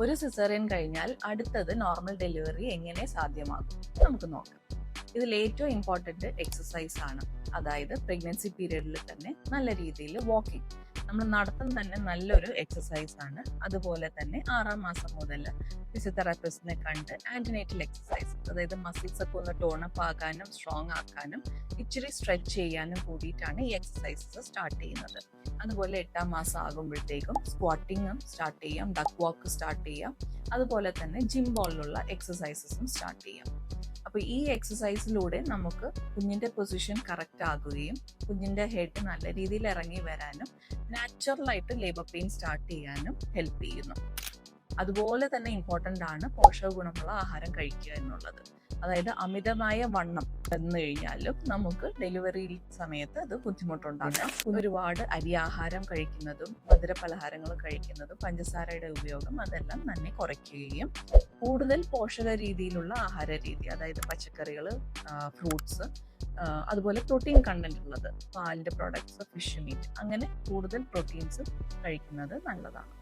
ഒരു സിസേറിയൻ കഴിഞ്ഞാൽ അടുത്തത് നോർമൽ ഡെലിവറി എങ്ങനെ സാധ്യമാകും? നമുക്ക് നോക്കാം. ഇതിൽ ഏറ്റവും ഇമ്പോർട്ടന്റ് എക്സസൈസ് ആണ്. അതായത് പ്രഗ്നൻസി പീരീഡിൽ തന്നെ നല്ല രീതിയിൽ വാക്കിംഗ് നമ്മൾ നടത്തം തന്നെ നല്ലൊരു എക്സസൈസ് ആണ്. അതുപോലെ തന്നെ ആറാം മാസം മുതൽ ഫിസിയോതെറാപ്പിസ്റ്റിനെ കണ്ട് ആന്റിനേറ്റൽ എക്സസൈസ് അതായത് മസിൽസ് ഒക്കെ ഒന്ന് ടോണപ്പ് ആകാനും സ്ട്രോങ് ആക്കാനും ഇച്ചിരി സ്ട്രെച്ച് ചെയ്യാനും കൂടിയിട്ടാണ് ഈ എക്സസൈസസ് സ്റ്റാർട്ട് ചെയ്യുന്നത്. അതുപോലെ എട്ടാം മാസം ആകുമ്പോഴത്തേക്കും സ്ക്വാട്ടിങ്ങും സ്റ്റാർട്ട് ചെയ്യാം ഡക്ക് വാക്ക് സ്റ്റാർട്ട് ചെയ്യാം. അതുപോലെ തന്നെ ജിം ബോളിലുള്ള എക്സസൈസസും സ്റ്റാർട്ട് ചെയ്യാം. അപ്പോൾ ഈ എക്സസൈസിലൂടെ നമുക്ക് കുഞ്ഞിന്റെ പൊസിഷൻ കറക്റ്റ് ആകുകയും കുഞ്ഞിന്റെ ഹെഡ് നല്ല രീതിയിൽ ഇറങ്ങി വരാനും നാച്ചുറലായിട്ട് ലേബർ പെയിൻ സ്റ്റാർട്ട് ചെയ്യാനും ഹെൽപ്പ് ചെയ്യുന്നു. അതുപോലെ തന്നെ ഇമ്പോർട്ടന്റ് ആണ് പോഷക ഗുണമുള്ള ആഹാരം കഴിക്കുക എന്നുള്ളത്. അതായത് അമിതമായ വണ്ണം എന്ന് കഴിഞ്ഞാലും നമുക്ക് ഡെലിവറി സമയത്ത് അത് ബുദ്ധിമുട്ടുണ്ടാകാം ഒരുപാട് അരി ആഹാരം കഴിക്കുന്നതും മധുര പലഹാരങ്ങൾ കഴിക്കുന്നതും പഞ്ചസാരയുടെ ഉപയോഗം അതെല്ലാം തന്നെ കുറയ്ക്കുകയും കൂടുതൽ പോഷക രീതിയിലുള്ള ആഹാര രീതി അതായത് പച്ചക്കറികൾ ഫ്രൂട്ട്സ് അതുപോലെ പ്രോട്ടീൻ കണ്ടന്റ് ഉള്ളത് പാലിന്റെ പ്രോഡക്ട്സ് ഫിഷ് മീറ്റ് അങ്ങനെ കൂടുതൽ പ്രോട്ടീൻസ് കഴിക്കുന്നത് നല്ലതാണ്.